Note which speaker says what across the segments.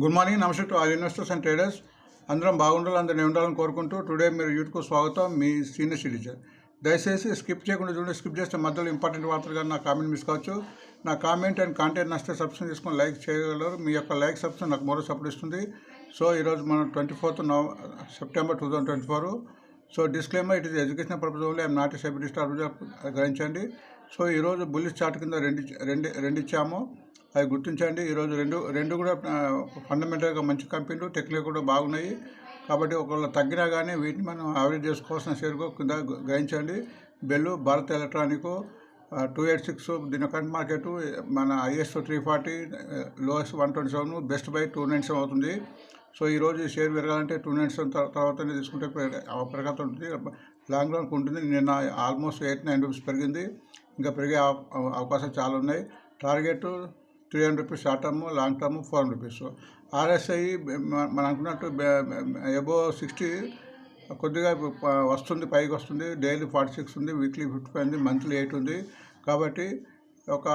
Speaker 1: Good morning నమస్తే to all investors and traders. అందరం బాగుండాలి అందరిని ఉండాలని కోరుకుంటూ టుడే మీరు యూట్యూబ్కు స్వాగతం. మీ సీనియర్ సిటిజన్. దయచేసి స్కిప్ చేయకుండా చూడండి స్కిప్ చేస్తే మధ్యలో ఇంపార్టెంట్ వార్తలు కానీ నా కామెంట్ మిస్ కావచ్చు. నా కామెంట్ అండ్ కాంటెంట్ నచ్చితే సబ్స్క్రైబ్ చేసుకొని లైక్ చేయగలరు. మీ యొక్క లైక్ సబ్స్క్రైబ్ నాకు మరో సపోర్ట్ ఇస్తుంది. సో ఈరోజు మనం ట్వంటీ ఫోర్త్ నవ September two thousand twenty four. So disclaimer it is education purpose only. I'm not a star గ్రహించండి. సో ఈరోజు బుల్లిస్ చార్ట్ కింద రెండు రెండు రెండు ఇచ్చాము. అవి గుర్తించండి. ఈరోజు రెండు రెండు కూడా ఫండమెంటల్గా మంచి కంపెనీలు టెక్నిక్ కూడా బాగున్నాయి. కాబట్టి ఒకవేళ తగ్గినా కానీ వీటిని మనం యావరేజ్ చేసుకోవాల్సిన షేర్కు కింద గ్రహించండి. Bell Bharat electronic two eight six దీని కరెంట్ మార్కెట్ మన is three forty lowest one twenty seven best buy two nine seven అవుతుంది. సో ఈరోజు ఈ షేర్ పెరగాలంటే టూ నైన్ సెవెన్ తర్వాతనే తీసుకుంటే పెరగత ఉంటుంది. లాంగ్ రన్కి ఉంటుంది నిన్న ఆల్మోస్ట్ ఎయిట్ నైన్ రూపీస్ పెరిగింది. ఇంకా పెరిగే అవకాశాలు చాలా ఉన్నాయి. Target three hundred rupees short term long term four hundred rupees RSI మనం అనుకున్నట్టు ఎబో సిక్స్టీ కొద్దిగా వస్తుంది పైకి వస్తుంది. డైలీ ఫార్టీ సిక్స్ ఉంది వీక్లీ ఫిఫ్టీ ఫైవ్ ఉంది మంత్లీ ఎయిట్ ఉంది. కాబట్టి ఒక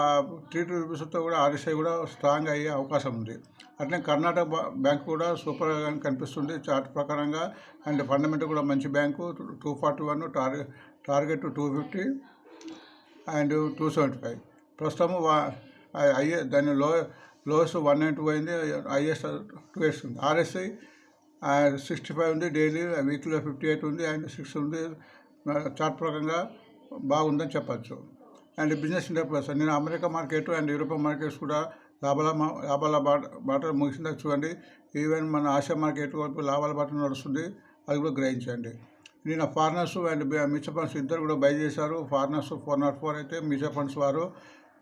Speaker 1: త్రీ టూ రూపీస్తో కూడా ఆర్ఎస్ఐ కూడా స్ట్రాంగ్ అయ్యే అవకాశం ఉంది. అట్లనే కర్ణాటక బ్యాంక్ కూడా సూపర్గా కనిపిస్తుంది. చార్ట్ ప్రకారంగా. అండ్ ఫండమెంటల్ కూడా మంచి bank. Two forty one target target two fifty and two seventy five ప్రస్తుతం ఐఏ దాని లో లోస్ వన్ నైంటీ పోయింది ఐఎస్ టూ ఎయిట్స్ ఉంది. ఆర్ఎస్ఐ సిక్స్టీ ఫైవ్ ఉంది డైలీ వీక్లో ఫిఫ్టీ ఎయిట్ ఉంది అండ్ సిక్స్ ఉంది. చార్ట్ ప్రకారంగా బాగుందని చెప్పచ్చు. అండ్ బిజినెస్ ఇంటర్ప్రెస్ నేను America market and European markets కూడా లాభాల మా- లాభాల బాట బాట ముగిసిందా చూడండి. ఈవెన్ మన ఆసియా మార్కెట్ వరకు లాభాల బాట నడుస్తుంది అది కూడా గ్రహించండి. నేను ఫారినర్స్ అండ్ మ్యూచువల్ ఫండ్స్ ఇద్దరు కూడా బై చేశారు. ఫారినర్స్ ఫోర్ నాట్ ఫోర్ అయితే మ్యూచువల్ ఫండ్స్ వారు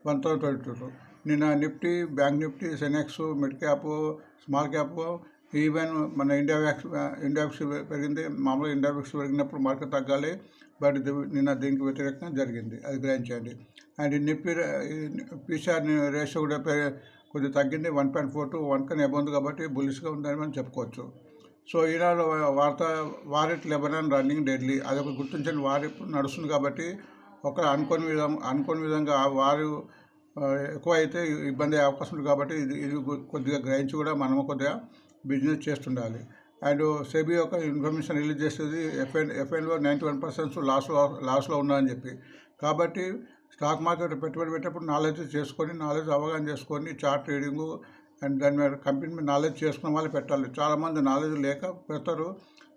Speaker 1: వన్ థౌసండ్ ట్వంటీ టూ. నిన్న Nifty bank Nifty Sensex mid cap small cap even మన ఇండియా వ్యాక్స్ ఇండియా వ్యాక్స్ పెరిగింది. మామూలుగా ఇండియా వ్యాక్స్ పెరిగినప్పుడు మార్కెట్ తగ్గాలి. బట్ నిన్న దీనికి వ్యతిరేకంగా జరిగింది. అది గ్రహించండి అండ్ నిఫ్టీ పీసీఆర్ రేషియో కూడా పె- కొద్దిగా తగ్గింది. One point four two one కన్నా ఉంది కాబట్టి బులిష్గా ఉందని మనం చెప్పుకోవచ్చు. సో ఈనాడు వార్త వారెట్ లెబనాన్ రన్నింగ్ డెడ్లీ. అది ఒక గుర్తించండి. వారి ఇప్పుడు నడుస్తుంది కాబట్టి ఒక అనుకోని విధం అనుకోని విధంగా వారు ఎక్కువ అయితే ఇబ్బంది అయ్యే అవకాశం ఉంది కాబట్టి ఇది ఇది కొద్దిగా గ్రహించి కూడా మనము కొద్దిగా బిజినెస్ చేస్తుండాలి. అండ్ సెబీ యొక్క ఇన్ఫర్మేషన్ రిలీజ్ చేసేది ఎఫ్ఎన్ ఎఫ్ఎన్లో నైంటీ వన్ పర్సెంట్ లాస్లో లాస్లో ఉన్నాయని చెప్పి. కాబట్టి స్టాక్ మార్కెట్ పెట్టుబడి పెట్టేటప్పుడు నాలెడ్జ్ చేసుకొని నాలెడ్జ్ అవగాహన చేసుకొని చార్ట్ ట్రేడింగు అండ్ దాని మీద కంపెనీ మీద నాలెడ్జ్ చేసుకున్న వాళ్ళు పెట్టాలి. చాలామంది నాలెడ్జ్ లేక పెడతారు.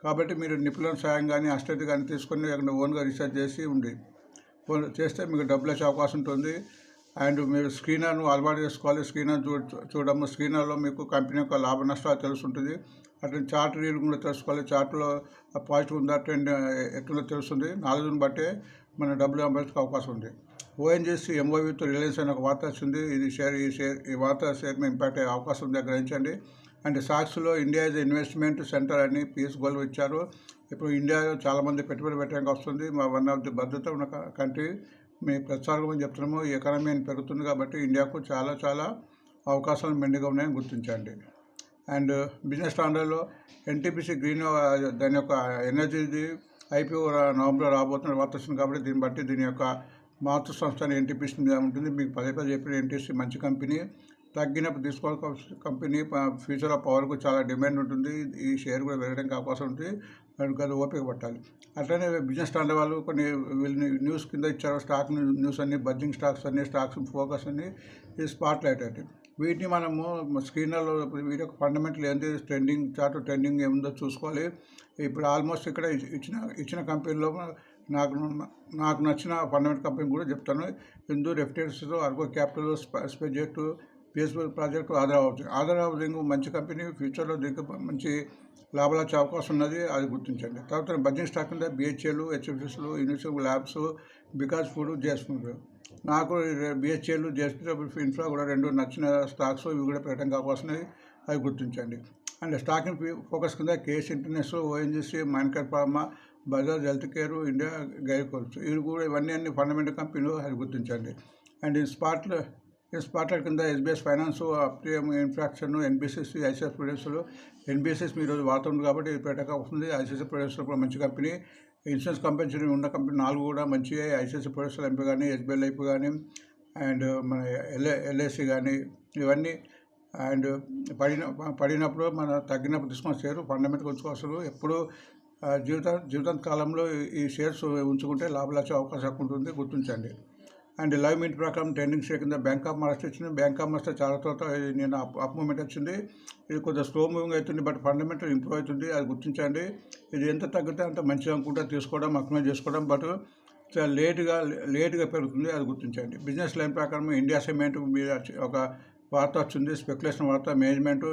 Speaker 1: కాబట్టి మీరు నిపుణుల సాయం కానీ అస్టేట్ కానీ తీసుకొని అక్కడ ఓన్గా రీసెర్చ్ చేసి ఉండి చేస్తే మీకు డబ్బులు వచ్చే అవకాశం ఉంటుంది. అండ్ మీరు స్క్రీనర్ను అలవాటు చేసుకోవాలి. స్క్రీనర్ చూ చూడము. స్క్రీనర్లో మీకు కంపెనీ యొక్క లాభ నష్టాలు తెలుస్తుంటుంది. అట్లా చార్ట్ రీడింగ్ కూడా తెలుసుకోవాలి. చార్ట్లో పాజిటివ్ ఉందా ట్రెండ్ ఎట్లా తెలుస్తుంది. నాలుగుని బట్టే మన డబ్బులు సంపాదించే అవకాశం ఉంది. ఓఎన్జీసీ ఎంఓవితో రిలయన్స్ అనే ఒక వార్త వచ్చింది. ఇది షేర్ ఈ షేర్ ఈ వార్త షేర్ మీద ఇంపాక్ట్ అయ్యే అవకాశం ఉంది. గ్రహించండి. అండ్ సాక్స్లో ఇండియా ఇస్ ఇన్వెస్ట్మెంట్ సెంటర్ అని పీస్ గోల్ ఇచ్చారు. ఇప్పుడు ఇండియాలో చాలామంది పెట్టుబడి పెట్టడానికి వస్తుంది. మా వన్ ఆఫ్ ది భద్రత ఉన్న కంట్రీ. మీ ప్రచారం అని చెప్తున్నాము. ఈ ఎకానమీ అని పెరుగుతుంది కాబట్టి ఇండియాకు చాలా చాలా అవకాశాలు మెండుగా ఉన్నాయని గుర్తించండి. అండ్ బిజినెస్ స్టాండర్డ్లో ఎన్టీపీసీ గ్రీన్ దాని యొక్క ఎనర్జీది ఐపీఓ నవంబర్లో రాబోతున్న వార్త వస్తుంది కాబట్టి దీన్ని బట్టి దీని యొక్క మాతృ సంస్థ ఎన్టీపీసీ ఉంటుంది. మీకు పదే పదే చెప్పిన ఎన్టీసీ మంచి కంపెనీ. తగ్గినప్పుడు తీసుకోవాలి కంపెనీ ఫ్యూచర్లో పవర్కు చాలా డిమాండ్ ఉంటుంది. ఈ షేర్ కూడా పెరగడానికి అవకాశం ఉంటుంది దానికి అది ఓపిక పట్టాలి. అట్లనే బిజినెస్ స్టాండర్డ్ వాళ్ళు కొన్ని వీళ్ళు న్యూస్ కింద ఇచ్చారు. స్టాక్ న్యూస్ అన్ని బడ్జింగ్ స్టాక్స్ అన్ని స్టాక్స్ ఫోకస్ అన్ని ఈ స్పాట్ లైట్ అంటే వీటిని మనము స్క్రీన్లలో వీటి యొక్క ఫండమెంటల్ ఏంటి ట్రెండింగ్ చార్ట్ ట్రెండింగ్ ఏముందో చూసుకోవాలి. ఇప్పుడు ఆల్మోస్ట్ ఇక్కడ ఇచ్చిన ఇచ్చిన కంపెనీలో నాకు నాకు నచ్చిన ఫండమెంటల్ కంపెనీ కూడా చెప్తాను. హిందూ రెఫ్టెన్స్ అర్గో capital స్పెజెక్ట్ PSP project Aadhaar housing Aadhaar housing మంచి కంపెనీ ఫ్యూచర్లో దీనికి మంచి లాభాలు వచ్చే అవకాశం ఉన్నది అది గుర్తించండి. తర్వాత బడ్జెట్ స్టాక్ కింద బిహెచ్ఏలు హెచ్ఎఫ్ఎస్లు యూనివర్సిటీ ల్యాబ్స్ బికాస్ ఫుడ్ జేస్ఫుడ్ నాకు బిహెచ్ఏలు జేఎస్పీ ఇన్ఫ్రా కూడా రెండు నచ్చిన స్టాక్స్ ఇవి కూడా పెట్టడానికి అవకాశం ఉన్నాయి అవి గుర్తించండి. అండ్ స్టాక్ ఫోకస్ కింద KS international ONGC మైన్కర్ pharma Bajaj health care India గైకోల్స్. ఇవి కూడా ఇవన్నీ అన్ని ఫండమెంటల్ కంపెనీలు అది గుర్తించండి. అండ్ ఈ స్పాట్లో ఈ స్పాట్లైట్ కింద ఎస్బీఎస్ ఫైనాన్స్ అప్రియం ఇన్ఫ్రాక్షన్ ఎన్బిసిసి ఐసీఎస్ ప్రొడక్ట్స్లో ఎన్బిసిఎస్ మీరు రోజు వాడుతుంది కాబట్టి ఇది పెట్టక వస్తుంది. ఐసీసీ ప్రొడక్ట్స్ కూడా మంచి కంపెనీ. ఇన్సూరెన్స్ కంపెనీ ఉన్న కంపెనీ నాలుగు కూడా మంచిగా ఐసిఎస్ ప్రొడక్ట్స్ ఎంపీ కానీ ఎస్బీఐ లైఫ్ కానీ అండ్ మన ఎల్ఏ ఎల్ఐసి కానీ ఇవన్నీ. అండ్ పడిన పడినప్పుడు మన తగ్గినప్పుడు తీసుకొని షేర్ ఫండమెంట్ ఉంచుకోవచ్చు ఎప్పుడు జీవిత జీవితం కాలంలో ఈ- షేర్స్ ఉంచుకుంటే లాభాలు వచ్చే అవకాశం ఉంటుంది. గుర్తించండి. అండ్ లైవ్ మీట్ ప్రకారం ట్రెండింగ్ షేర్ కింద బ్యాంక్ ఆఫ్ మహారాష్ట్ర వచ్చింది. బ్యాంక్ ఆఫ్ మహారాష్ట్ర చాలా తర్వాత నేను అప్ మూమెంట్ వచ్చింది. ఇది కొద్దిగా స్లో మూవింగ్ అవుతుంది బట్ ఫండమెంటల్ ఇంప్రూవ్ అవుతుంది. అది గుర్తించండి. ఇది ఎంత తగ్గితే అంత మంచిగా అనుకుంటే తీసుకోవడం అక్మేట్ చేసుకోవడం బట్ చాలా లేట్గా లేట్గా పెరుగుతుంది. అది గుర్తించండి. బిజినెస్ లైన్ ప్రకారం ఇండియా సిమెంట్ మీద ఒక వార్త వచ్చింది. స్పెక్యులేషన్ వార్త మేనేజ్మెంట్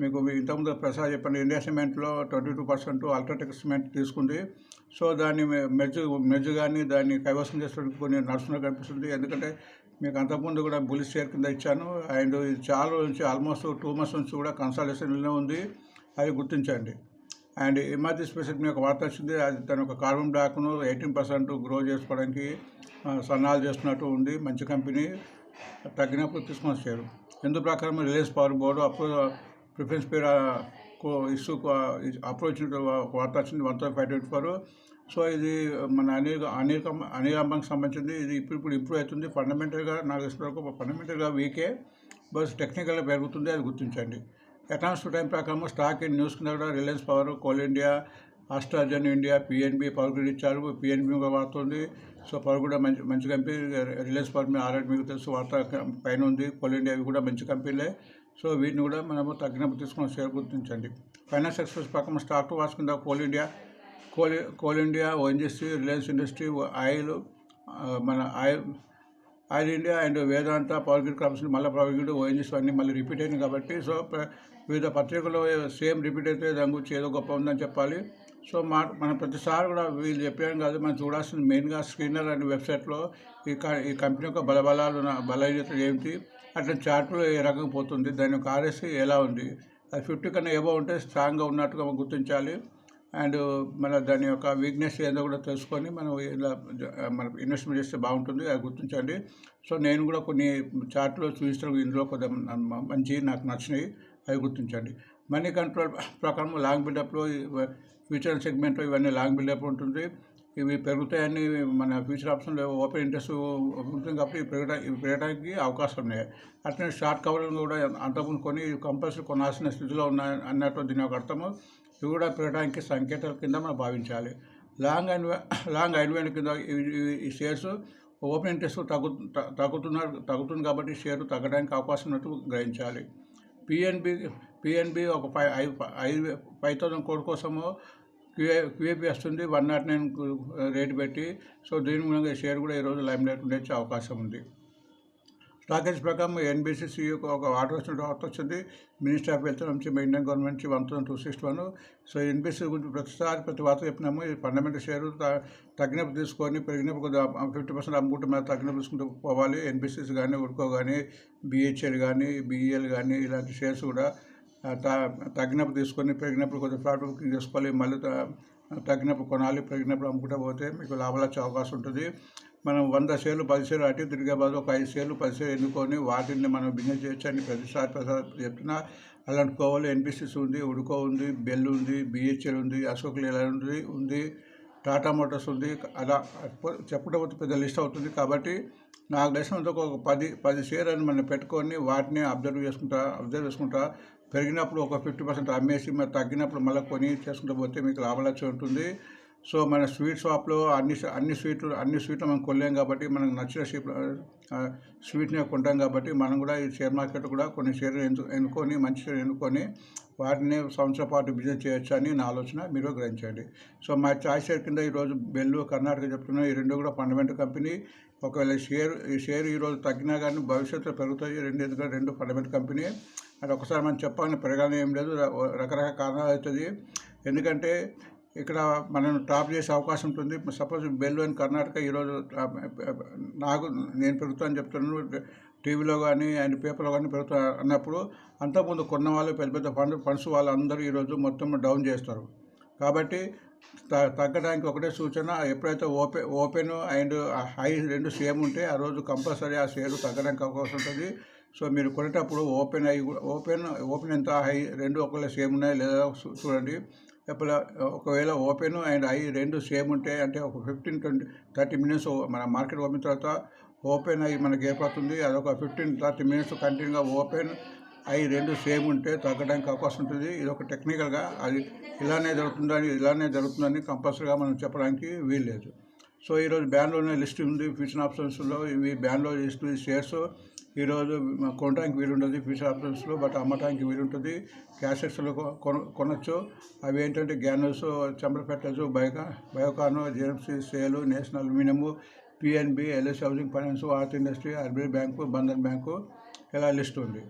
Speaker 1: మీకు మీ ఇంతకుముందు ప్రసాద్ చెప్పండి ఇండియా సిమెంట్లో twenty two percent UltraTech cement తీసుకుంది. సో దాన్ని మెజ్జు మెజ్జు కానీ దాన్ని కైవసం చేసుకోవడానికి కొన్ని నడుస్తున్నట్టు కనిపిస్తుంది. ఎందుకంటే మీకు అంతకుముందు కూడా బులిస్ షేర్ కింద ఇచ్చాను. అండ్ చాలా నుంచి ఆల్మోస్ట్ టూ మంత్స్ నుంచి కూడా కన్సల్టేషన్లోనే ఉంది. అది గుర్తించండి. అండ్ ఎమర్జీ స్పెసిఫిక్ మీకు వార్త వచ్చింది. అది తన ఒక కార్బన్ బ్లాక్ను ఎయిటీన్ పర్సెంట్ గ్రో చేసుకోవడానికి సన్నాలు చేస్తున్నట్టు ఉంది. మంచి కంపెనీ. తగ్గినప్పుడు తీసుకొని వచ్చారు. ఎందు ప్రకారం రిలయన్స్ పవర్ బోర్డు అప్పుడు ప్రిఫరెన్స్ పేరు ఇష్యూ అప్రోచ్ వార్త వచ్చింది one thousand five twenty four so ఇది మన అనేక అనేక కం- అంబానికి సంబంధించింది. ఇది ఇప్పుడు ఇప్పుడు ఇంప్రూవ్ అవుతుంది. ఫండమెంటల్గా నాకు తెలిసిన వరకు ఫండమెంటల్గా వీకే బస్ టెక్నికల్గా పెరుగుతుంది అది గుర్తించండి. ఎకనామిక్స్ టైం ప్రకారం స్టాక్ ఇన్ న్యూస్ కింద కూడా Reliance power coal India AstraZeneca India PNB power grid ఇచ్చారు. పిఎన్బి కూడా వాడుతుంది. సో పవర్ కూడా మంచి మంచి కంపెనీ రిలయన్స్ పవర్ మీద ఆల్రెడీ మీకు తెలుసు వార్త పైన ఉంది. కోల్ ఇండియా అవి కూడా మంచి కంపెనీలే సో వీటిని కూడా మనము తగ్గినప్పుడు తీసుకుని షేర్ గుర్తించండి. ఫైనాన్స్ ఎక్స్ప్రెస్ ప్రకారం స్టాక్ వాచ్ కింద coal India coal coal India ONGC Reliance industry oil మన oil oil India and Vedanta power grid crops మళ్ళీ పవర్ గ్రిడ్ ఓఎన్జీస్ అన్నీ మళ్ళీ రిపీట్ అయింది కాబట్టి సో వివిధ పత్రికల్లో సేమ్ రిపీట్ అయితే దాని గురించి ఏదో గొప్ప ఉందని చెప్పాలి. సో మా మనం ప్రతిసారి కూడా వీళ్ళు చెప్పాను కాదు మనం చూడాల్సింది మెయిన్గా స్క్రీనర్ అనే వెబ్సైట్లో ఈ క ఈ కంపెనీ యొక్క బలబలాలు బలహీనతలు ఏమిటి అట్లా చార్ట్లో ఏ రకంగా పోతుంది? దాని యొక్క ఆర్ఎస్సీ ఎలా ఉంది? అది ఫిఫ్టీ కన్నా ఏవో ఉంటే స్ట్రాంగ్గా ఉన్నట్టుగా మనం గుర్తించాలి. అండ్ మన దాని యొక్క వీక్నెస్ ఏదో కూడా తెలుసుకొని మనం ఇలా మనం ఇన్వెస్ట్మెంట్ చేస్తే బాగుంటుంది అది గుర్తించండి. సో నేను కూడా కొన్ని చార్ట్లో చూపిస్తాను ఇందులో కొంత మంచి నాకు నచ్చినాయి అవి గుర్తించండి. మనీ కంట్రోల్ ప్రకారం లాంగ్ బిల్డప్లో ఫ్యూచర్ సెగ్మెంట్లో ఇవన్నీ లాంగ్ బిల్డప్ ఉంటుంది. ఇవి పెరుగుతాయని మన ఫ్యూచర్ ఆప్షన్లో ఓపెన్ ఇంట్రెస్ట్ ఉంటుంది కాబట్టి ఇవి పెరగడా ఇవి పెరగడానికి అవకాశం ఉన్నాయి అట్లనే షార్ట్ కవరింగ్ కూడా అంతకుముందు కొని కంపల్సరీ కొనాల్సిన స్థితిలో ఉన్నాయి అన్నట్టు దీని యొక్క అర్థము. ఇవి కూడా పెరగడానికి సంకేతాల కింద మనం భావించాలి. లాంగ్ అండ్ లాంగ్ ఐన్వెంట్ కింద ఈ షేర్స్ ఓపెన్ ఇంట్రెస్ట్ తగ్గు తగ్గుతున్నారు తగ్గుతుంది కాబట్టి షేర్ తగ్గడానికి అవకాశం ఉన్నట్టు గ్రహించాలి. పిఎన్బి పిఎన్బి ఒక ఫైవ్ ఐదు ఐదు ఫైవ్ థౌసండ్ కోడ్ కోసము క్యూఏ క్యూఏపీ వస్తుంది వన్ నాట్ నైన్ రేటు పెట్టి. సో దీని మూలంగా షేర్ కూడా ఈరోజు లైమ్ లైట్ ఉండేచ్చే అవకాశం ఉంది. స్టాకేజ్ ప్రకారం ఎన్బిసిసి ఒక ఆర్డర్ వచ్చిన వార్త వచ్చింది. మినిస్టర్ ఆఫ్ హెల్త్ నుంచి ఇండియన్ గవర్నమెంట్ నుంచి one thousand two sixty one. So NBC గురించి ప్రతిసారి ప్రతి వార్త చెప్పినాము. ఈ ఫండమెంటల్ షేర్ త- తగ్గినప్పుడు తీసుకొని పెరిగినప్పుడు కొద్దిగా ఫిఫ్టీ పర్సెంట్ అమ్ముకుంటే మరి తగ్గినప్పుడు తీసుకుంటూ పోవాలి. ఎన్బీసీస్ కానీ ఉడ్కో కానీ బిహెచ్ఎల్ కానీ బిఈఎల్ కానీ ఇలాంటి షేర్స్ కూడా తగ్గినప్పుడు తీసుకొని పెరిగినప్పుడు కొద్దిగా ఫ్లాట్ బుకింగ్ చేసుకోవాలి మళ్ళీ తగ్గినప్పుడు కొనాలి పెరిగినప్పుడు అమ్ముకుంటే పోతే మీకు లాభాలు వచ్చే అవకాశం ఉంటుంది. మనం వంద షేర్లు పది షేర్లు అటు ఇటు తిరిగే బదులు ఒక ఐదు షేర్లు పది షేర్లు ఎన్నుకొని వాటిని మనం బిజినెస్ చేయొచ్చు అని ప్రతిసారి ప్రసారి చెప్తున్నా. అలాంటి కోవలు ఎన్బిసిస్ ఉంది ఉడుకో ఉంది బెల్ ఉంది బిహెచ్ఎల్ ఉంది అశోక్ లేలాండ్ ఉంది ఉంది టాటా మోటార్స్ ఉంది అలా చెప్పడం పోతే పెద్ద లిస్ట్ అవుతుంది. కాబట్టి నాకు తెలిసినంత ఒక పది పది షేర్ అని మనం పెట్టుకొని వాటిని అబ్జర్వ్ చేసుకుంటా అబ్జర్వ్ చేసుకుంటా పెరిగినప్పుడు ఒక ఫిఫ్టీ పర్సెంట్ అమ్మేసి మరి తగ్గినప్పుడు మళ్ళీ కొని చేసుకుంటూ పోతే మీకు లాభలక్ష్యం ఉంటుంది. సో మన స్వీట్ షాప్లో అన్ని అన్ని స్వీట్లు అన్ని స్వీట్లు మనం కొనలేం కాబట్టి మనకు నచ్చిన షీప్ స్వీట్ని కొంటాం కాబట్టి మనం కూడా ఈ షేర్ మార్కెట్ కూడా కొన్ని షేర్లు ఎందుకు ఎన్నుకొని మంచి షేర్ ఎన్నుకొని వాటిని సంవత్సరం పాటు బిజినెస్ చేయొచ్చు అని నా ఆలోచన మీరు గ్రహించండి. సో మా చాయ్ షేర్ కింద ఈరోజు బెల్లు కర్ణాటక చెప్తున్నా ఈ రెండు కూడా ఫండమెంటల్ కంపెనీ. ఒకవేళ షేర్ ఈ షేర్ ఈరోజు తగ్గినా కానీ భవిష్యత్తులో పెరుగుతాయి. రెండు ఎందుకంటే రెండు ఫండమెంటల్ కంపెనీ. అది ఒకసారి మనం చెప్పాలని పెరగాలని ఏం లేదు. రకరకాల కారణాలు అవుతుంది. ఎందుకంటే ఇక్కడ మనం టాప్ చేసే అవకాశం ఉంటుంది. సపోజ్ బెల్లు కర్ణాటక ఈరోజు నాకు నేను పెరుగుతానని చెప్తున్నాను. టీవీలో కానీ అండ్ పేపర్లో కానీ పెరుగుతా అన్నప్పుడు అంతకుముందు కొన్న వాళ్ళు పెద్ద పెద్ద ఫండ్ ఫండ్స్ వాళ్ళందరూ ఈరోజు మొత్తం డౌన్ చేస్తారు. కాబట్టి త- తగ్గడానికి ఒకటే సూచన ఎప్పుడైతే ఓపెన్ ఓపెన్ అండ్ హై రెండు సేమ్ ఉంటే ఆ రోజు కంపల్సరీ ఆ షేర్ తగ్గడానికి అవకాశం ఉంటుంది. సో మీరు కొనేటప్పుడు ఓపెన్ అయ్యి కూడా- ఓపెన్ ఓపెన్ ఎంత హై రెండు ఒకవేళ సేమ్ ఉన్నాయి లేదా చూడండి. ఎప్పుడు ఒకవేళ ఓపెన్ అండ్ హై రెండు సేమ్ ఉంటే అంటే ఒక ఫిఫ్టీన్ ట్వంటీ థర్టీ మినిట్స్ మన మార్కెట్ ఓపెన్ తర్వాత ఓపెన్ అయ్యి మనకి ఏర్పడుతుంది. అదొక ఫిఫ్టీన్ థర్టీ మినిట్స్ కంటిన్యూగా ఓపెన్ అవి రెండు సేమ్ ఉంటే తగ్గడానికి అవకాశం ఉంటుంది. ఇది ఒక టెక్నికల్గా అది ఇలానే జరుగుతుందని ఇలానే జరుగుతుందని కంపల్సరీగా మనం చెప్పడానికి వీల్లేదు. సో ఈరోజు బ్యాన్లోనే లిస్ట్ ఉంది ఫ్యూచర్ ఆప్షన్స్లో. ఇవి బ్యాన్లో లిస్ట్ షేర్స్ ఈరోజు కొనడానికి వీలుంటుంది ఫ్యూచర్ ఆప్షన్స్లో బట్ అమ్మటానికి వీలుంటుంది. క్యాసెట్స్లో కొన కొనొచ్చు. అవి ఏంటంటే గ్యానర్స్ చంద్రపెట్టస్ బయోకా Biocon JMC SAIL national aluminium PNB LS housing finance art industry RBI bank Bandhan bank ఇలా లిస్ట్ ఉంది.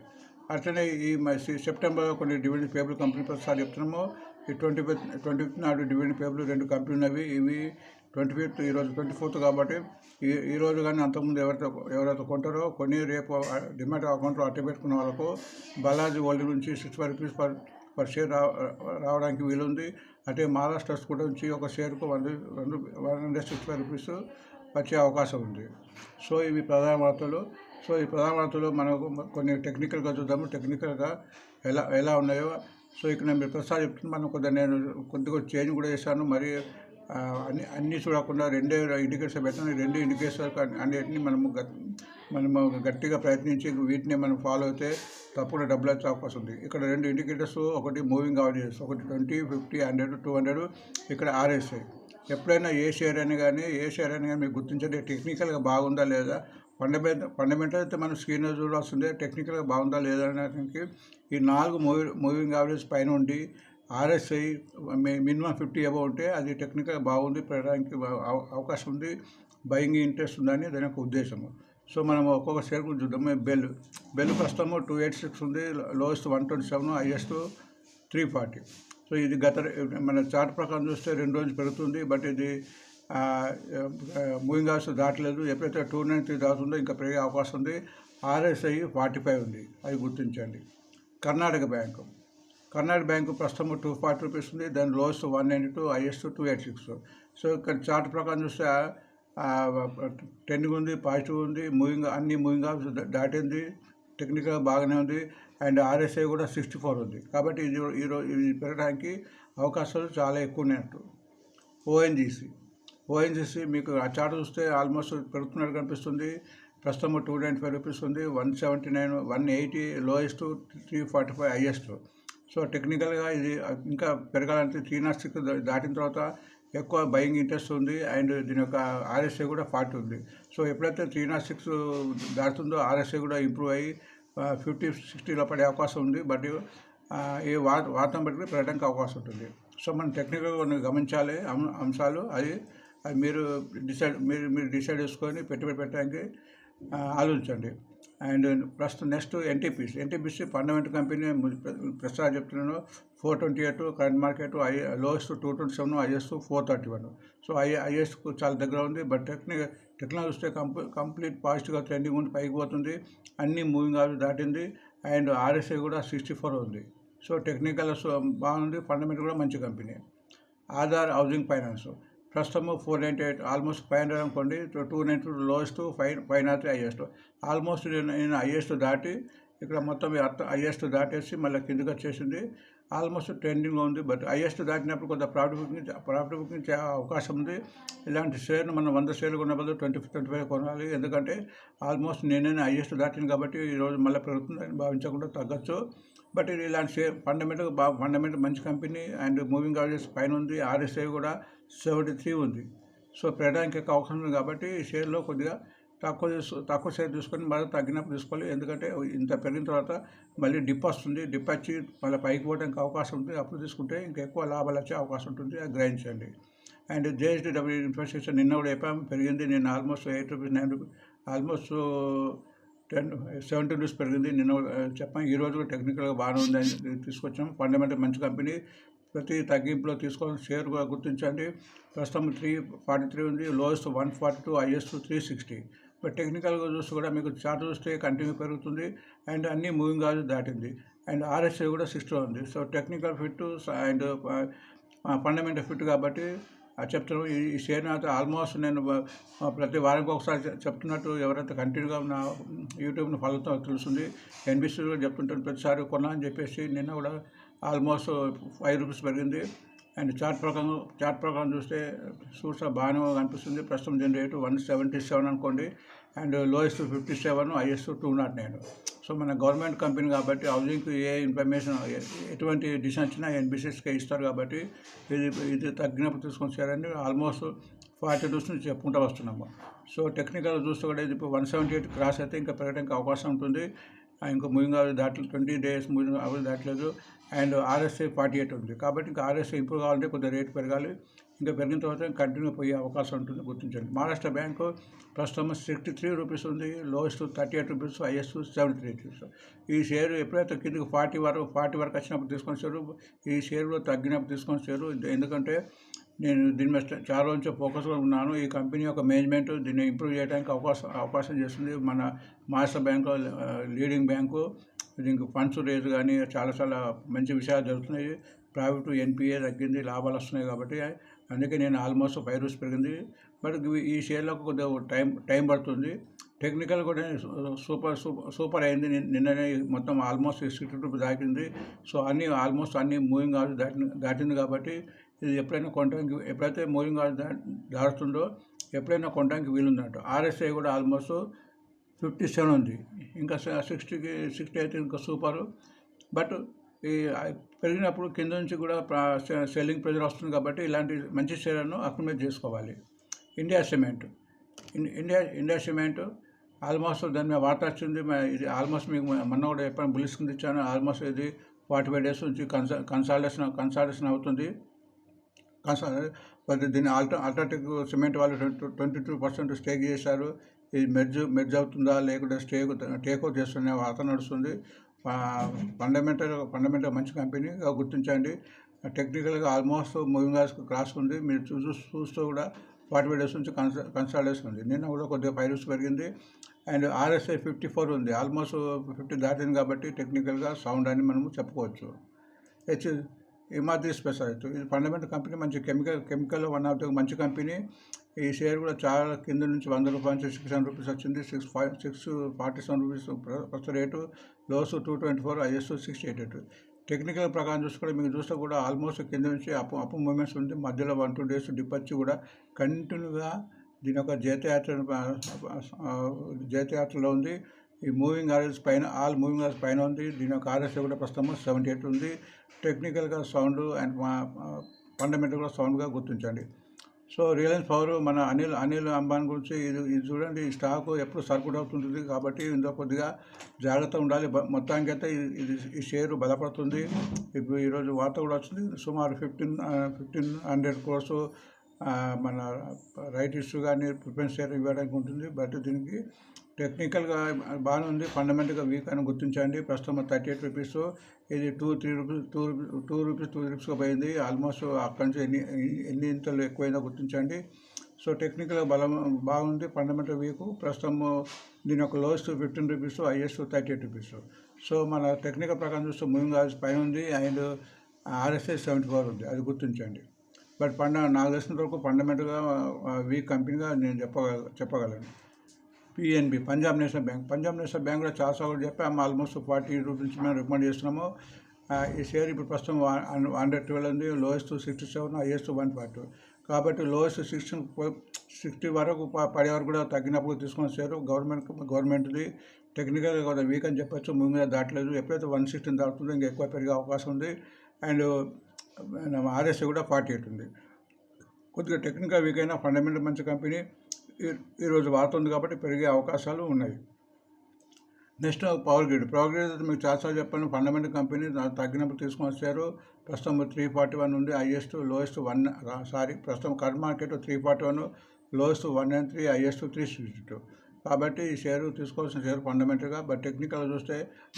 Speaker 1: అట్లనే ఈ మ- సెప్టెంబర్లో కొన్ని డివిడెండ్ పేపర్ కంపెనీ ప్రతిసారి చెప్తున్నాము. ఈ ట్వంటీ ఫిఫ్త్ ట్వంటీ ఫిఫ్త్ నాడు డివిడెండ్ పేపర్లు రెండు కంపెనీలు ఉన్నవి. ఇవి ట్వంటీ ఫిఫ్త్ ఈరోజు ట్వంటీ ఫోర్త్ కాబట్టి ఈ ఈరోజు కానీ అంతకుముందు ఎవరైతే ఎవరైతే కొంటారో కొన్ని రేపు డిమాట్ అకౌంట్లో అట్టి పెట్టుకున్న వాళ్ళకు బాలాజీ వరల్డ్ నుంచి six five rupees per per share రా రావడానికి వీలుంది. అంటే మహారాష్ట్ర కూడా నుంచి ఒక షేర్కు వన్ రెండు one hundred six five rupees వచ్చే అవకాశం ఉంది. సో ఇవి ప్రధాన వార్తలు. సో ఈ ప్రధాన వార్తలు మనకు కొన్ని టెక్నికల్గా చూద్దాము. టెక్నికల్గా ఎలా ఎలా ఉన్నాయో. సో ఇక్కడ నేను ప్రతిసారి చెప్తున్నాను మనం కొద్దిగా నేను కొద్దిగా చేంజ్ కూడా చేశాను. మరి అన్ని అన్నీ చూడకుండా రెండే ఇండికేటర్స్ పెట్టాను రెండు ఇండికేటర్స్ అన్నిటిని మనము మనము గట్టిగా ప్రయత్నించి వీటిని మనం ఫాలో అయితే తప్పకుండా డబ్బులు వచ్చే అవకాశం ఉంది ఇక్కడ రెండు ఇండికేటర్స్ ఒకటి మూవింగ్ ఆడియన్స్ ఒకటి twenty fifty hundred two hundred ఇక్కడ ఆర్ఎస్ఐ ఎప్పుడైనా ఏ షేర్ అయినా కానీ ఏ షేర్ అయినా కానీ మీకు గుర్తించండి టెక్నికల్గా బాగుందా లేదా? ఫండమెంటల్ ఫండమెంటల్ అయితే మనం స్క్రీన్ చూడాల్సిందే టెక్నికల్గా బాగుందా లేదా అనడానికి ఈ నాలుగు మూవీ మూవింగ్ యావరేజ్ పైన ఉండి ఆర్ఎస్ఐ మినిమం ఫిఫ్టీ అబౌవ్ ఉంటే అది టెక్నికల్ బాగుంది పెట్టడానికి అవకాశం ఉంది బయింగ్ ఇంట్రెస్ట్ ఉందని దాని యొక్క ఉద్దేశము. సో మనం ఒక్కొక్క షేర్ గురించి చూద్దాం. బెల్ బెల్ ప్రస్తుతము టూ ఎయిట్ సిక్స్ ఉంది lowest one twenty seven highest three forty. So ఇది గత మన చార్ట్ ప్రకారం చూస్తే రెండు రోజులు పెరుగుతుంది బట్ ఇది మూవింగ్ అవర్స్ దాటలేదు. ఎప్పుడైతే టూ నైన్ త్రీ దాటుందో ఇంకా పెరిగే అవకాశం ఉంది. ఆర్ఎస్ఐ ఫార్టీ ఫైవ్ ఉంది అది గుర్తించండి. కర్ణాటక బ్యాంకు. కర్ణాటక బ్యాంకు ప్రస్తుతం టూ ఫార్టీ రూపీస్ ఉంది. దాని lowest one ninety two highest two eight six. So ఇక్కడ చార్ట్ ప్రకారం చూస్తే ట్రెండింగ్ ఉంది పాజిటివ్ ఉంది మూవింగ్ అన్ని మూవింగ్ ఆఫ్ దాటింది టెక్నికల్ బాగానే ఉంది అండ్ ఆర్ఎస్ఐ కూడా సిక్స్టీ ఫోర్ ఉంది. కాబట్టి ఇది ఈరోజు ఇది పెరగడానికి అవకాశాలు చాలా ఎక్కువ ఉన్నట్టు ఓఎన్జీసీ ఓఎన్జీసీ మీకు ఆ చార్ట్ చూస్తే ఆల్మోస్ట్ పెరుగుతున్నట్టు కనిపిస్తుంది. ప్రస్తుతం టూ నైంటీ ఫైవ్ రూపీస్ ఉంది one seventy nine one eighty lowest three forty five highest. So టెక్నికల్గా ఇది ఇంకా పెరగాలంటే త్రీ నాట్ సిక్స్ దాటిన తర్వాత ఎక్కువ బయింగ్ ఇంట్రెస్ట్ ఉంది. అండ్ దీని యొక్క ఆర్ఎస్ఐ కూడా ఫార్టీ ఉంది. సో ఎప్పుడైతే త్రీ నాట్ సిక్స్ దాటుతుందో ఆర్ఎస్ఐ కూడా ఇంప్రూవ్ అయ్యి ఫిఫ్టీ సిక్స్టీలో పడే అవకాశం ఉంది. బట్ ఈ వా వాతావరణం బట్టి పెరగడానికి అవకాశం ఉంటుంది. సో మనం టెక్నికల్గా కొన్ని గమనించాలి. అం- అంశాలు అది మీరు డిసైడ్ మీరు మీరు డిసైడ్ చేసుకొని పెట్టుబడి పెట్టడానికి ఆలోచించండి. అండ్ ప్రస్తుతం next NTPC. NTPC fundamental company ప్రస్తుతం చెప్తున్నాను four twenty eight current market I lowest two twenty seven highest four thirty one. So I ఐఎస్కు చాలా దగ్గర ఉంది. బట్ టెక్నిక్ టెక్నాలజీ వస్తే కంప్లీ కంప్లీట్ పాజిటివ్గా ట్రెండింగ్ ఉంది పైకి పోతుంది. అన్ని మూవింగ్ ఆఫ్ దాటింది. అండ్ ఆర్ఎస్ఐ కూడా సిక్స్టీ ఫోర్ ఉంది. సో టెక్నికల్ బాగుంది. ఫండమెంటల్ కూడా మంచి కంపెనీ. Aadhaar housing finance. ప్రస్తుతము four ninety eight almost five hundred అనుకోండి two ninety two lowest five five nought highest. Almost నేను హైయెస్ట్ దాటి ఇక్కడ మొత్తం హైయెస్ట్ దాటేసి మళ్ళీ కిందకి వచ్చేసింది. ఆల్మోస్ట్ ట్రెండింగ్ ఉంది బట్ హైయెస్ట్ దాటినప్పుడు కొంత ప్రాఫిట్ బుకింగ్ ప్రాఫిట్ బుకింగ్ అవకాశం ఉంది. ఇలాంటి షేర్ను మనం వంద షేర్లు కొన్న బదులు ట్వంటీ ట్వంటీ ఫైవ్ కొనాలి. ఎందుకంటే ఆల్మోస్ట్ నేనే హైయెస్ట్ దాటింది కాబట్టి ఈరోజు మళ్ళీ పెరుగుతుందని భావించకుండా తగ్గచ్చు. బట్ ఇది ఇలాంటి షేర్ ఫండమెంటల్ బాగా ఫండమెంటల్ మంచి కంపెనీ అండ్ మూవింగ్ యావరేజ్ పైన ఉంది. ఆర్ఎస్ఐ కూడా సెవెంటీ త్రీ ఉంది. సో పెరగడానికి ఎక్కువ అవకాశం ఉంది కాబట్టి షేర్లో కొద్దిగా తక్కువ తక్కువ షేర్ తీసుకొని మళ్ళీ తగ్గినప్పుడు తీసుకోవాలి. ఎందుకంటే ఇంత పెరిగిన తర్వాత మళ్ళీ డిప్ వస్తుంది. డిప్ వచ్చి మళ్ళీ పైకి పోవడానికి అవకాశం ఉంటుంది అప్పుడు తీసుకుంటే ఇంకా ఎక్కువ లాభాలు వచ్చే అవకాశం ఉంటుంది. అది గ్రహించండి. అండ్ జేఎస్డబ్ల్యూ ఇన్ఫ్రాస్ట్రక్చర్ నిన్న కూడా చెప్పాము. పెరిగింది. నేను almost eight rupees nine rupees almost ten seventy rupees పెరిగింది. నిన్న కూడా, ఆ, చెప్పాం ఈ రోజు కూడా టెక్నికల్గా బాగానే ఉంది అని తీసుకొచ్చాం. ఫండమెంటల్ మంచి కంపెనీ. ప్రతి తగ్గింపులో తీసుకోవాలని షేర్ కూడా గుర్తించండి. ప్రస్తుతం త్రీ ఫార్టీ త్రీ ఉంది. Lowest one forty two highest three sixty. But టెక్నికల్గా చూస్తే కూడా మీకు చార్ట్ చూస్తే కంటిన్యూ పెరుగుతుంది. అండ్ అన్ని మూవింగ్ కాదు దాటింది. అండ్ ఆర్ఎస్ఐ కూడా సిక్స్టీలో ఉంది. So technical fit and fundamental fit కాబట్టి అది చెప్తాను ఈ ఈ షేర్ ఆల్మోస్ట్ నేను ప్రతి వారానికి ఒకసారి చెప్తున్నట్టు ఎవరైతే కంటిన్యూగా నా యూట్యూబ్ని ఫాలో తెలుస్తుంది. ఎన్బిసి కూడా చెప్తుంటాను ప్రతిసారి కొన్నా అని చెప్పేసి నిన్న కూడా ఆల్మోస్ట్ ఫైవ్ రూపీస్ పెరిగింది. అండ్ చార్ట్ ప్రకారం చార్ట్ ప్రకారం చూస్తే సూట్స్ బాగానే కనిపిస్తుంది. ప్రస్తుతం దీని రేటు వన్ సెవెంటీ సెవెన్ అనుకోండి. And lowest fifty seven highest two nought nine. So మన గవర్నమెంట్ కంపెనీ కాబట్టి హౌసింగ్కి ఏ ఇన్ఫర్మేషన్ ఎటువంటి డిసిషన్ వచ్చినా ఎన్బిసిఎస్కే ఇస్తారు కాబట్టి ఇది ఇది తగ్గినప్పుడు తీసుకొచ్చారని ఆల్మోస్ట్ ఫార్టీ రూపీస్ నుంచి చెప్పుకుంటూ వస్తున్నాము. సో టెక్నికల్ చూస్తే కూడా ఇది ఇప్పుడు వన్ సెవెంటీ ఎయిట్ క్రాస్ అయితే ఇంకా పెరగడానికి అవకాశం ఉంటుంది. ఆ, ఇంకా మూవింగ్ అవి దాటి ట్వంటీ డేస్ ముందు అవి దాటలేదు. అండ్ ఆర్ఎస్ఐ ఫార్టీ ఎయిట్ ఉంది. కాబట్టి ఇంకా ఆర్ఎస్ఐ ఇంప్రూవ్ కావాలంటే కొద్దిగా రేటు పెరగాలి. ఇంకా పెరిగిన తర్వాత కంటిన్యూ పోయే అవకాశం ఉంటుంది గుర్తించండి. మహారాష్ట్ర బ్యాంకు ప్రస్తుతం సిక్స్టీ త్రీ రూపీస్ ఉంది. Lowest thirty eight rupees highest seventy three rupees. ఈ షేర్ ఎప్పుడైతే కిందకి ఫార్టీ వరకు ఫార్టీ వరకు వచ్చినప్పుడు తీసుకొని వచ్చారు. ఈ షేర్లో తగ్గినప్పుడు తీసుకొని వచ్చారు. ఎందుకంటే నేను దీని మీద చాలా రోజు ఫోకస్గా ఉన్నాను. ఈ కంపెనీ యొక్క మేనేజ్మెంట్ దీన్ని ఇంప్రూవ్ చేయడానికి అవకాశం అవకాశం చేస్తుంది. మన మాస్టర్ బ్యాంకు లీడింగ్ బ్యాంకు దీనికి ఫండ్స్ రేజ్ కానీ చాలా చాలా మంచి విషయాలు జరుగుతున్నాయి. ప్రైవేట్ ఎన్పిఏ తగ్గింది లాభాలు వస్తున్నాయి కాబట్టి అందుకే నేను ఆల్మోస్ట్ ఫైవ్ రూపీస్ పెరిగింది. బట్ ఈ షేర్లకు కొద్దిగా టైం టైం పడుతుంది. టెక్నికల్ కూడా సూపర్ సూపర్ సూపర్ అయింది. నిన్ననే మొత్తం ఆల్మోస్ట్ సిక్స్టీ టూ దాటింది. సో అన్నీ ఆల్మోస్ట్ అన్నీ మూవింగ్ ఆర్డర్ దాటి దాటింది కాబట్టి ఇది ఎప్పుడైనా కొనడానికి ఎప్పుడైతే మూవింగ్ ఆర్డర్ దాటుతుందో ఎప్పుడైనా కొనడానికి వీలుందంట ఆర్ఎస్ఐ కూడా ఆల్మోస్ట్ ఫిఫ్టీ సెవెన్ ఉంది. ఇంకా సిక్స్టీకి సిక్స్టీ అయితే ఇంకా సూపర్. బట్ ఈ పెరిగినప్పుడు కింద నుంచి కూడా సెల్లింగ్ ప్రెజర్ వస్తుంది కాబట్టి ఇలాంటి మంచి షేర్లను అక్యుమిలేట్ చేసుకోవాలి. India cement. India India cement almost దాని మీద వార్త వచ్చింది ఇది ఆల్మోస్ట్ మీకు మొన్న కూడా చెప్పాను బుల్లిస్ కింద ఇచ్చాను. ఆల్మోస్ట్ ఇది ఫార్టీ ఫైవ్ డేస్ నుంచి కన్సల్ కన్సల్టేషన్ కన్సల్టేషన్ అవుతుంది. కన్సల్ దీన్ని ఆల్ట అల్ట్రాటెక్ సిమెంట్ వాళ్ళు ట్వంటీ టూ పర్సెంట్ స్టేక్ చేశారు. ఇది మెర్జ్ మెర్జ్ అవుతుందా లేకుంటే స్టేక్ టేక్ అవుట్ చేస్తున్న వార్త నడుస్తుంది. ఫండమెంటల్ ఫండమెంటల్ మంచి కంపెనీగా గుర్తించండి. టెక్నికల్గా ఆల్మోస్ట్ మూవింగ్ ఆర్స్ క్రాస్ ఉంది. మీరు చూస్తూ చూస్తూ కూడా ఫార్టీ ఫైవ్ డేస్ నుంచి కన్సల్ కన్సల్టేషన్ ఉంది. నిన్న కూడా కొద్దిగా ఫైవ్ రూస్ పెరిగింది. అండ్ ఆర్ఎస్ఐ ఫిఫ్టీ ఫోర్ ఉంది. ఆల్మోస్ట్ ఫిఫ్టీ దాటింది కాబట్టి టెక్నికల్గా సౌండ్ అని మనము చెప్పుకోవచ్చు. హెచ్ హిమాద్రి స్పెషాలిటీ ఇది ఫండమెంటల్ కంపెనీ మంచి chemical chemical one of the మంచి కంపెనీ. ఈ షేర్ కూడా చాలా కింద నుంచి వంద రూపాయల నుంచి సిక్స్ హండ్రెడ్ రూపీస్ వచ్చింది. Six five six forty seven rupees ప్రస్తుత rate. Lows two twenty four is sixty eight eight. Technical ప్రకారం చూసుకుంటే మీకు చూస్తే కూడా ఆల్మోస్ట్ కింద నుంచి అప్ అప్ మూమెంట్స్ ఉంది. మధ్యలో వన్ టూ డేస్ డిప్ వచ్చి కూడా కంటిన్యూగా దీని యొక్క జైత్రయాత్ర జైత్రయాత్రలో ఉంది. ఈ మూవింగ్ ఆర్ఎస్ పైన ఆల్ మూవింగ్ ఆర్ఎస్ పైన ఉంది. దీని యొక్క ఆర్ఎస్ కూడా ప్రస్తుతం సెవెంటీ ఎయిట్ ఉంది. టెక్నికల్గా సౌండ్ అండ్ ఫండమెంటల్ కూడా సౌండ్గా గుర్తించండి. సో రిలయన్స్ పవర్ మన అనిల్ అనిల్ అంబానీ గురించి ఇది ఇది చూడండి. ఈ స్టాక్ ఎప్పుడు సర్క్యూట్ అవుతుంటుంది కాబట్టి ఇందులో కొద్దిగా జాగ్రత్త ఉండాలి. మొత్తానికి మొత్తానికైతే ఇది- ఇది ఈ షేర్ బలపడుతుంది. ఇప్పుడు ఈరోజు వార్త కూడా వచ్చింది. సుమారు ఫిఫ్టీన్ ఫిఫ్టీన్ హండ్రెడ్ కోర్సు మన రైట్ ఇష్యూ కానీ ప్రిఫరెన్స్ షేర్ ఇవ్వడానికి ఉంటుంది. బట్ దీనికి టెక్నికల్గా బాగానే ఉంది. ఫండమెంటల్గా వీక్ అని గుర్తించండి. ప్రస్తుతం థర్టీ ఎయిట్ రూపీస్. ఇది two three rupees two two rupees two రూపీస్గా పోయింది. ఆల్మోస్ట్ అక్కడి నుంచి ఎన్ని ఎన్ని ఇంతలు ఎక్కువైందో గుర్తించండి. సో టెక్నికల్గా బలం బాగుంది. Fundamental weak. ప్రస్తుతం దీని యొక్క lowest fifteen rupees highest thirty eight rupees. So మన టెక్నికల్ ప్రకారం చూస్తే మూవింగ్ ఆర్ఎస్ పైన ఉంది. అండ్ ఆర్ఎస్ఐ సెవెంటీ ఫోర్ ఉంది. అది గుర్తించండి. బట్ పండ నాకు తెలిసిన వరకు ఫండమెంటల్గా వీక్ కంపెనీగా నేను చెప్పగల చెప్పగలను. PNB Punjab national bank. Punjab national bank కూడా చాలా సార్లు చెప్పాము ఆల్మోస్ట్ ఫార్టీ రూపీస్ మేము రికమెండ్ చేస్తున్నాము. ఈ షేర్ ఇప్పుడు ప్రస్తుతం హండ్రెడ్ ట్వెల్వ్ ఉంది lowest sixty seven highest one forty కాబట్టి లోయెస్ట్ సిక్స్టీ సిక్స్టీ వరకు పడే వరకు కూడా తగ్గినప్పుడు తీసుకున్న షేరు గవర్నమెంట్ గవర్నమెంట్ది. టెక్నికల్గా కూడా వీక్ అని చెప్పచ్చు ముందు మీద దాటలేదు. ఎప్పుడైతే వన్ సిక్స్టీన్ దాటుతుందో ఇంకా ఎక్కువ పెరిగే అవకాశం ఉంది. అండ్ ఆర్ఎస్ కూడా ఫార్టీ ఎయిట్ ఉంది. కొద్దిగా టెక్నికల్ వీక్ అయినా ఫండమెంటల్ మంచి కంపెనీ ఈరోజు వార్త ఉంది కాబట్టి పెరిగే అవకాశాలు ఉన్నాయి. Next power grid. Power grid మీకు చాలాసార్లు చెప్పాను ఫండమెంటల్ కంపెనీ తగ్గినప్పుడు తీసుకొని వచ్చారు. ప్రస్తుతం త్రీ ఫార్టీ వన్ ఉంది హైయెస్ట్ లోయెస్ట్ వన్ సారీ ప్రస్తుతం current market three forty one lowest one nine three highest three sixty two. కాబట్టి ఈ షేర్ తీసుకోవాల్సిన షేర్ ఫండమెంటల్గా బట్ టెక్నికల్గా చూస్తే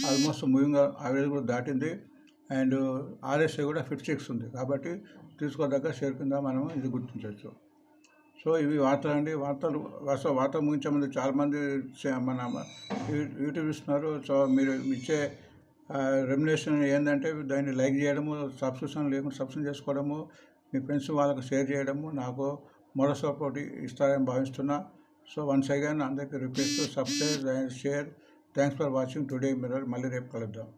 Speaker 1: ఆల్మోస్ట్ మూవింగ్ యావరేజ్ కూడా దాటింది. అండ్ ఆర్ఎస్ఐ కూడా ఫిఫ్టీ సిక్స్ ఉంది కాబట్టి తీసుకోదగ్గ షేర్ కింద మనం ఇది గుర్తించవచ్చు. సో ఇవి వార్తలు అండి. వార్తలు అసలు వార్త ముగించే ముందు చాలామంది మన యూట్యూబ్ ఇస్తున్నారు సో మీరు ఇచ్చే రెమ్యునేషన్ ఏంటంటే దాన్ని లైక్ చేయడము సబ్స్క్రిప్షన్ లేకుండా సబ్స్క్రిప్షన్ చేసుకోవడము మీ ఫ్రెండ్స్ వాళ్ళకి షేర్ చేయడము నాకు మరో సపోర్ట్ ఇస్తారని భావిస్తున్నా. సో వన్స్ అగైన్ అందరికీ request subscribe and share. Thanks for watching Today Mirror. మళ్ళీ రేపు కలుద్దాం.